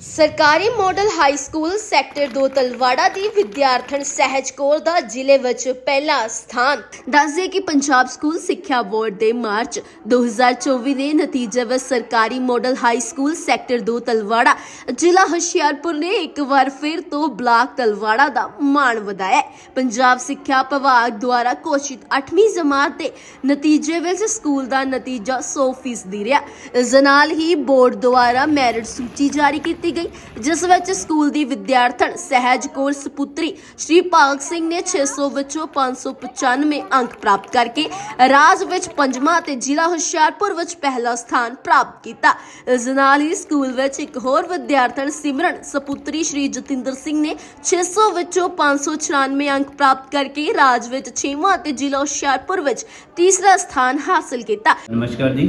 ਸਰਕਾਰੀ model high school sector 2 Talwara ਦੀ ਵਿਦਿਆਰਥਣ ਸਹਿਜ ਕੌਰ ਦਾ ਜ਼ਿਲ੍ਹੇ ਵਿੱਚ ਪਹਿਲਾ ਸਥਾਨ। ਦੱਸਦੇ ਕਿ ਪੰਜਾਬ ਸਕੂਲ ਸਿੱਖਿਆ ਬੋਰਡ ਦੇ ਮਾਰਚ 2024 ਦੇ ਨਤੀਜੇ ਵਿੱਚ ਸਰਕਾਰੀ model high school sector 2 Talwara ਜ਼ਿਲ੍ਹਾ ਹੁਸ਼ਿਆਰਪੁਰ ਨੇ ਇੱਕ ਵਾਰ ਫਿਰ ਤੋਂ ਬਲਾਕ ਤਲਵਾੜਾ ਦਾ ਮਾਣ ਵਧਾਇਆ। ਪੰਜਾਬ ਸਿੱਖਿਆ ਵਿਭਾਗ ਦੁਆਰਾ ਘੋਸ਼ਿਤ 8ਵੀਂ ਜਮਾਤ ਦੇ ਨਤੀਜੇ ਵਿੱਚ ਸਕੂਲ ਦਾ ਨਤੀਜਾ 100% ਰਿਹਾ। ਇਸ ਦੇ ਨਾਲ ਹੀ ਬੋਰਡ ਦੁਆਰਾ ਮੈਰਿਟ ਸੂਚੀ ਜਾਰੀ ਕੀਤੀ ਗਈ, ਜਿਸ ਵਿੱਚ ਸਕੂਲ ਦੀ ਵਿਦਿਆਰਥਣ ਸਹਿਜ ਕੌਰ ਸੁਪੁੱਤਰੀ ਸ਼੍ਰੀ ਭਾਗ ਸਿੰਘ ਨੇ 600 ਵਿੱਚੋਂ 595 ਅੰਕ ਪ੍ਰਾਪਤ ਕਰਕੇ ਰਾਜ ਵਿੱਚ ਪੰਜਵਾਂ ਅਤੇ ਜ਼ਿਲ੍ਹਾ ਹੁਸ਼ਿਆਰਪੁਰ ਵਿੱਚ ਪਹਿਲਾ ਸਥਾਨ ਪ੍ਰਾਪਤ ਕੀਤਾ। ਇਸ ਨਾਲ ਹੀ ਸਕੂਲ ਵਿੱਚ ਇੱਕ ਹੋਰ ਵਿਦਿਆਰਥਣ ਸਿਮਰਨ ਸੁਪੁੱਤਰੀ ਸ਼੍ਰੀ ਜਤਿੰਦਰ ਸਿੰਘ ਨੇ 600 ਵਿੱਚੋਂ 596 ਅੰਕ ਪ੍ਰਾਪਤ ਕਰਕੇ ਰਾਜ ਵਿੱਚ 6ਵਾਂ ਅਤੇ ਜ਼ਿਲ੍ਹਾ ਹੁਸ਼ਿਆਰਪੁਰ ਵਿੱਚ ਤੀਸਰਾ ਸਥਾਨ ਹਾਸਲ ਕੀਤਾ। ਨਮਸਕਾਰ ਜੀ।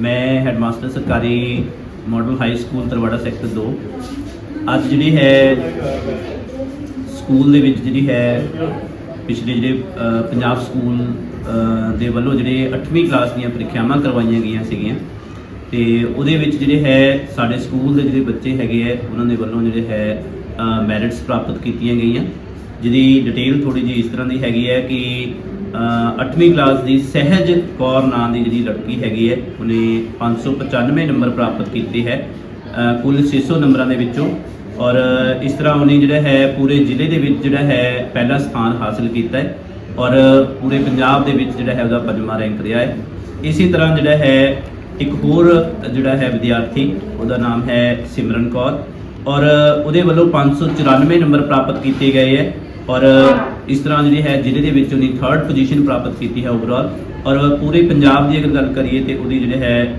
ਮੈਂ ਹੈਡਮਾਸਟਰ ਸਰਕਾਰੀ model high school Talwara sector 2 ਅੱਜ ਜਿਹੜੀ ਹੈ ਸਕੂਲ ਦੇ ਵਿੱਚ ਜਿਹੜੀ ਹੈ ਪਿਛਲੇ ਜਿਹੜੇ ਪੰਜਾਬ ਸਕੂਲ ਦੇ ਵੱਲੋਂ ਜਿਹੜੇ 8ਵੀਂ ਕਲਾਸ ਦੀਆਂ ਪ੍ਰੀਖਿਆਵਾਂ ਕਰਵਾਈਆਂ ਗਈਆਂ ਸੀਗੀਆਂ। ਤੇ ਉਹਦੇ ਵਿੱਚ ਜਿਹੜੇ ਹੈ ਸਾਡੇ ਸਕੂਲ ਦੇ ਜਿਹੜੇ ਬੱਚੇ ਹੈਗੇ ਆ ਉਹਨਾਂ ਦੇ ਵੱਲੋਂ ਜਿਹੜੇ ਹੈ ਮੈਰਿਟਸ ਪ੍ਰਾਪਤ ਕੀਤੀਆਂ ਗਈਆਂ। ਜਿਹਦੀ ਡਿਟੇਲ ਥੋੜੀ ਜਿਹੀ ਇਸ ਤਰ੍ਹਾਂ ਦੀ ਹੈਗੀ ਹੈ ਕਿ 8ਵੀਂ ਕਲਾਸ ਦੀ ਸਹਿਜ ਕੌਰ ਨਾਂ ਦੀ ਜਿਹੜੀ ਲੜਕੀ ਹੈਗੀ ਹੈ ਉਹਨੇ 595 ਨੰਬਰ ਪ੍ਰਾਪਤ ਕੀਤੇ ਹੈ ਅ, ਕੁੱਲ 600 ਨੰਬਰਾਂ ਦੇ ਵਿੱਚੋਂ ਔਰ ਇਸ ਤਰ੍ਹਾਂ ਉਹਨੇ ਜਿਹੜਾ ਹੈ ਪੂਰੇ ਜ਼ਿਲ੍ਹੇ ਦੇ ਵਿੱਚ ਜਿਹੜਾ ਹੈ ਪਹਿਲਾ ਸਥਾਨ ਹਾਸਲ ਕੀਤਾ ਹੈ ਔਰ ਪੂਰੇ ਪੰਜਾਬ ਦੇ ਵਿੱਚ ਜਿਹੜਾ ਹੈ ਉਹਦਾ ਪੰਜਵਾਂ ਰੈਂਕ ਰਿਹਾ ਹੈ। ਇਸੇ ਤਰ੍ਹਾਂ ਜਿਹੜਾ ਹੈ ਇੱਕ ਹੋਰ ਜਿਹੜਾ ਹੈ ਵਿਦਿਆਰਥੀ ਉਹਦਾ ਨਾਮ ਹੈ ਸਿਮਰਨ ਕੌਰ ਔਰ ਉਹਦੇ ਵੱਲੋਂ 594 ਨੰਬਰ ਪ੍ਰਾਪਤ ਕੀਤੇ ਗਏ ਹੈ। ਔਰ ਇਸ ਤਰ੍ਹਾਂ ਜਿਹੜੀ ਹੈ, ਜ਼ਿਲ੍ਹੇ ਦੇ ਵਿੱਚ ਉਹਨੇ 3rd ਪੋਜੀਸ਼ਨ ਪ੍ਰਾਪਤ ਕੀਤੀ ਹੈ ਓਵਰਆਲ ਔਰ ਪੂਰੇ ਪੰਜਾਬ ਦੀ ਅਗਰ ਗੱਲ ਕਰੀਏ ਤੇ ਉਹਦੀ ਜਿਹੜੇ ਹੈ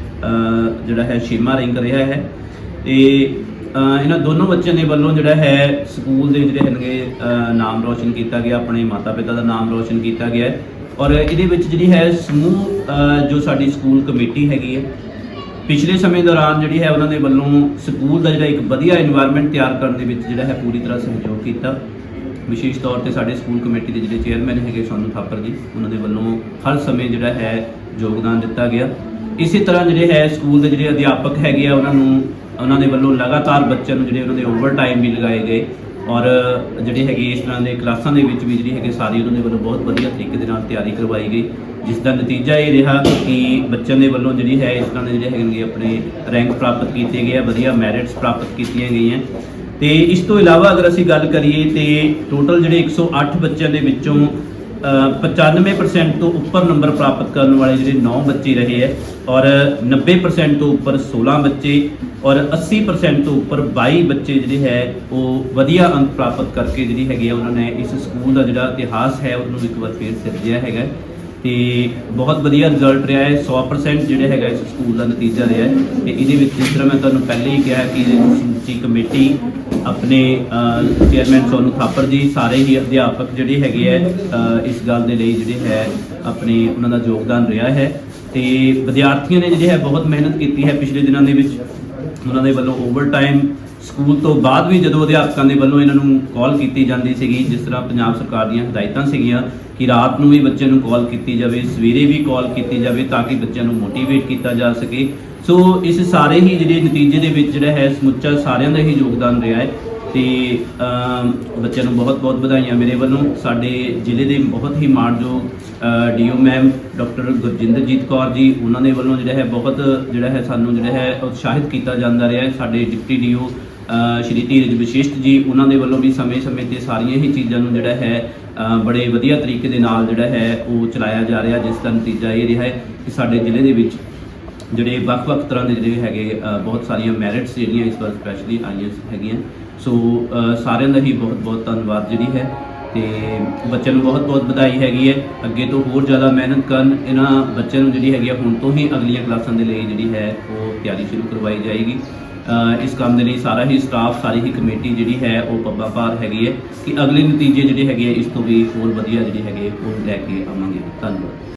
ਜਿਹੜਾ ਹੈ ਛੇਵਾਂ ਰੈਂਕ ਰਿਹਾ ਹੈ ਤੇ ਇਹਨਾਂ ਦੋਨੋਂ ਬੱਚਿਆਂ ਦੇ ਵੱਲੋਂ ਜਿਹੜਾ ਹੈ, ਸਕੂਲ ਦੇ ਜਿਹੜੇ ਹਨਗੇ ਨਾਮ ਰੋਸ਼ਨ ਕੀਤਾ ਗਿਆ, ਆਪਣੇ ਮਾਤਾ-ਪਿਤਾ ਦਾ ਨਾਮ ਰੋਸ਼ਨ ਕੀਤਾ ਗਿਆ ਔਰ ਇਹਦੇ ਵਿੱਚ ਜਿਹੜੀ ਹੈ ਸਮੂਹ ਜੋ ਸਾਡੀ ਸਕੂਲ ਕਮੇਟੀ ਹੈਗੀ ਹੈ, ਪਿਛਲੇ ਸਮੇਂ ਦੌਰਾਨ ਜਿਹੜੀ ਹੈ ਉਹਨਾਂ ਦੇ ਵੱਲੋਂ ਸਕੂਲ ਦਾ ਜਿਹੜਾ ਇੱਕ ਵਧੀਆ এনवायरमेंट ਤਿਆਰ ਕਰਨ ਦੇ ਵਿੱਚ ਜਿਹੜਾ ਹੈ ਪੂਰੀ ਤਰ੍ਹਾਂ ਸਹਿਯੋਗ ਕੀਤਾ। ਵਿਸ਼ੇਸ਼ ਤੌਰ ਤੇ ਸਾਡੇ ਸਕੂਲ ਕਮੇਟੀ ਦੇ ਜਿਹੜੇ ਚੇਅਰਮੈਨ ਹੈਗੇ ਸੋਨੂ ਥਾਪਰ ਜੀ, ਉਹਨਾਂ ਦੇ ਵੱਲੋਂ ਹਰ ਸਮੇਂ ਜਿਹੜਾ ਹੈ ਯੋਗਦਾਨ ਦਿੱਤਾ ਗਿਆ। ਇਸੇ ਤਰ੍ਹਾਂ ਜਿਹੜੇ ਹੈ ਸਕੂਲ ਦੇ ਜਿਹੜੇ ਅਧਿਆਪਕ ਹੈਗੇ ਆ, ਉਹਨਾਂ ਨੂੰ, ਉਹਨਾਂ ਦੇ ਵੱਲੋਂ ਲਗਾਤਾਰ ਬੱਚਿਆਂ ਨੂੰ ਜਿਹੜੇ ਉਹਨਾਂ ਦੇ ਓਵਰ ਟਾਈਮ ਵੀ ਲਗਾਏ ਗਏ ਔਰ ਜਿਹੜੇ ਹੈਗੇ ਇਸ ਤਰ੍ਹਾਂ ਦੇ ਕਲਾਸਾਂ ਦੇ ਵਿੱਚ ਵੀ ਜਿਹੜੀ ਹੈਗੇ ਸਾਰੀ ਉਹਨਾਂ ਦੇ ਵੱਲੋਂ ਬਹੁਤ ਵਧੀਆ ਤਰੀਕੇ ਦੇ ਨਾਲ ਤਿਆਰੀ ਕਰਵਾਈ ਗਈ, ਜਿਸ ਦਾ ਨਤੀਜਾ ਇਹ ਰਿਹਾ ਕਿ ਬੱਚਿਆਂ ਦੇ ਵੱਲੋਂ ਜਿਹੜੀ ਹੈ ਇਸ ਤਰ੍ਹਾਂ ਦੇ ਜਿਹੜੇ ਹੈਗੇ ਆਪਣੇ ਰੈਂਕ ਪ੍ਰਾਪਤ ਕੀਤੇ ਗਏ ਆ, ਵਧੀਆ ਮੈਰਿਟਸ ਪ੍ਰਾਪਤ ਕੀਤੀਆਂ ਗਈਆਂ। ਤੇ ਇਸ ਤੋਂ ਇਲਾਵਾ ਅਗਰ ਅਸੀਂ ਗੱਲ ਕਰੀਏ ਤੇ ਟੋਟਲ ਜਿਹੜੇ 108 ਬੱਚਿਆਂ ਦੇ ਵਿੱਚੋਂ ਅ, 95% ਤੋਂ ਉੱਪਰ ਨੰਬਰ ਪ੍ਰਾਪਤ ਕਰਨ ਵਾਲੇ ਜਿਹੜੇ 9 ਬੱਚੇ ਰਹੇ ਹੈ ਔਰ 90% ਤੋਂ ਉੱਪਰ 16 ਬੱਚੇ ਔਰ 80% ਤੋਂ ਉੱਪਰ 22 ਬੱਚੇ ਜਿਹੜੇ ਹੈ ਉਹ ਵਧੀਆ ਅੰਕ ਪ੍ਰਾਪਤ ਕਰਕੇ ਜਿਹੜੀ ਹੈਗੇ ਆ ਉਹਨਾਂ ਨੇ ਇਸ ਸਕੂਲ ਦਾ ਜਿਹੜਾ ਇਤਿਹਾਸ ਹੈ ਉਹਨੂੰ ਇੱਕ ਵਾਰ ਫੇਰ ਸਿਰਜਿਆ ਹੈਗਾ ਤੇ ਬਹੁਤ ਵਧੀਆ ਰਿਜ਼ਲਟ ਰਿਹਾ ਹੈ। 100% ਜਿਹੜਾ ਹੈਗਾ ਇਸ ਸਕੂਲ ਦਾ ਨਤੀਜਾ ਰਿਹਾ ਹੈ। ਤੇ ਇਹਦੇ ਵਿੱਚ ਜਿਸ ਤਰ੍ਹਾਂ ਮੈਂ ਤੁਹਾਨੂੰ ਪਹਿਲੇ ਹੀ ਕਿਹਾ ਕਿ ਇਹਦੀ ਸਮੁੱਚੀ ਕਮੇਟੀ ਆਪਣੇ ਚੇਅਰਮੈਨ ਸੋਨੂ ਥਾਪਰ ਜੀ, ਸਾਰੇ ਹੀ ਅਧਿਆਪਕ ਜਿਹੜੇ ਹੈਗੇ ਹੈ ਇਸ ਗੱਲ ਦੇ ਲਈ ਜਿਹੜੇ ਹੈ, ਆਪਣੇ ਉਹਨਾਂ ਦਾ ਯੋਗਦਾਨ ਰਿਹਾ ਹੈ। ਤੇ ਵਿਦਿਆਰਥੀਆਂ ਨੇ ਜਿਹੜੇ ਹੈ ਬਹੁਤ ਮਿਹਨਤ ਕੀਤੀ ਹੈ ਪਿਛਲੇ ਦਿਨਾਂ ਦੇ ਵਿੱਚ। ਉਹਨਾਂ ਦੇ ਵੱਲੋਂ ਓਵਰ ਟਾਈਮ ਸਕੂਲ ਤੋਂ ਬਾਅਦ ਵੀ ਜਦੋਂ ਅਧਿਆਪਕਾਂ ਦੇ ਵੱਲੋਂ ਇਹਨਾਂ ਨੂੰ ਕਾਲ ਕੀਤੀ ਜਾਂਦੀ ਸੀਗੀ, ਜਿਸ ਤਰ੍ਹਾਂ ਪੰਜਾਬ ਸਰਕਾਰ ਦੀਆਂ ਹਦਾਇਤਾਂ ਸੀਗੀਆਂ ਕਿ ਰਾਤ ਨੂੰ ਵੀ ਬੱਚਿਆਂ ਨੂੰ ਕਾਲ ਕੀਤੀ ਜਾਵੇ, ਸਵੇਰੇ ਵੀ ਕਾਲ ਕੀਤੀ ਜਾਵੇ ਤਾਂ ਕਿ ਬੱਚਿਆਂ ਨੂੰ ਮੋਟੀਵੇਟ ਕੀਤਾ ਜਾ ਸਕੇ। ਸੋ ਇਸ ਸਾਰੇ ਹੀ ਜਿਹੜੇ ਨਤੀਜੇ ਦੇ ਵਿੱਚ ਜਿਹੜਾ ਹੈ, ਸਮੁੱਚਾ ਸਾਰਿਆਂ ਦਾ ਹੀ ਯੋਗਦਾਨ ਰਿਹਾ ਹੈ। ਤੇ ਬੱਚਿਆਂ ਨੂੰ ਬਹੁਤ-ਬਹੁਤ ਵਧਾਈਆਂ ਮੇਰੇ ਵੱਲੋਂ। ਸਾਡੇ ਜ਼ਿਲ੍ਹੇ ਦੇ ਬਹੁਤ ਹੀ ਮਾਣਯੋਗ DO ma'am doctor Gurjinderjit Kaur ji, ਉਹਨਾਂ ਦੇ ਵੱਲੋਂ ਜਿਹੜਾ ਹੈ ਬਹੁਤ, ਜਿਹੜਾ ਹੈ ਸਾਨੂੰ ਜਿਹੜਾ ਹੈ ਉਤਸ਼ਾਹਿਤ ਕੀਤਾ ਜਾਂਦਾ ਰਿਹਾ ਹੈ। ਸਾਡੇ ਡਿਪਟੀ ਡੀਓ ਸ਼੍ਰੀ ਧੀਰਜ ਵਿਸ਼ਿਸ਼ਟ ਜੀ, ਉਹਨਾਂ ਦੇ ਵੱਲੋਂ ਵੀ ਸਮੇਂ-ਸਮੇਂ ਤੇ ਸਾਰੀਆਂ ਹੀ ਚੀਜ਼ਾਂ ਨੂੰ ਜਿਹੜਾ ਹੈ ਬੜੇ ਵਧੀਆ ਤਰੀਕੇ ਦੇ ਨਾਲ ਜਿਹੜਾ ਹੈ ਉਹ ਚਲਾਇਆ ਜਾ ਰਿਹਾ, ਜਿਸ ਦਾ ਨਤੀਜਾ ਇਹ ਰਿਹਾ ਹੈ ਕਿ ਸਾਡੇ ਜ਼ਿਲ੍ਹੇ ਦੇ ਵਿੱਚ ਜਿਹੜੇ ਵੱਖ-ਵੱਖ ਤਰ੍ਹਾਂ ਦੇ ਜਿਹੜੇ ਹੈਗੇ ਬਹੁਤ ਸਾਰੀਆਂ ਮੈਰਿਟਸ ਜਿਹੜੀਆਂ ਇਸ ਵਾਰ ਸਪੈਸ਼ਲੀ ਆਈਆਂ ਹੈਗੀਆਂ। ਸੋ ਸਾਰਿਆਂ ਦਾ ਹੀ ਬਹੁਤ-ਬਹੁਤ ਧੰਨਵਾਦ ਜਿਹੜੀ ਹੈ। ਤੇ ਬੱਚਿਆਂ ਨੂੰ ਬਹੁਤ-ਬਹੁਤ ਵਧਾਈ ਹੈਗੀ ਹੈ। ਅੱਗੇ ਤੋਂ ਹੋਰ ਜ਼ਿਆਦਾ ਮਿਹਨਤ ਕਰਨ ਇਹਨਾਂ ਬੱਚਿਆਂ ਨੂੰ ਜਿਹੜੀ ਹੈਗੀ ਆ ਹੁਣ ਤੋਂ ਹੀ ਅਗਲੀਆਂ ਕਲਾਸਾਂ ਦੇ ਲਈ ਜਿਹੜੀ ਹੈ ਉਹ ਤਿਆਰੀ ਸ਼ੁਰੂ ਕਰਵਾਈ ਜਾਏਗੀ। ਇਸ ਕੰਮ ਦੇ ਲਈ ਸਾਰਾ ਹੀ ਸਟਾਫ ਸਾਰੀ ਹੀ ਕਮੇਟੀ ਜਿਹੜੀ ਹੈ ਉਹ ਪੱਬਾ ਪਾਰ ਹੈਗੀ ਹੈ ਕਿ ਅਗਲੇ ਨਤੀਜੇ ਜਿਹੜੇ ਹੈਗੇ ਆ, ਇਸ ਤੋਂ ਵੀ ਹੋਰ ਵਧੀਆ ਜਿਹੜੇ ਹੈਗੇ ਉਹ ਲੈ ਕੇ ਆਵਾਂਗੇ। ਧੰਨਵਾਦ।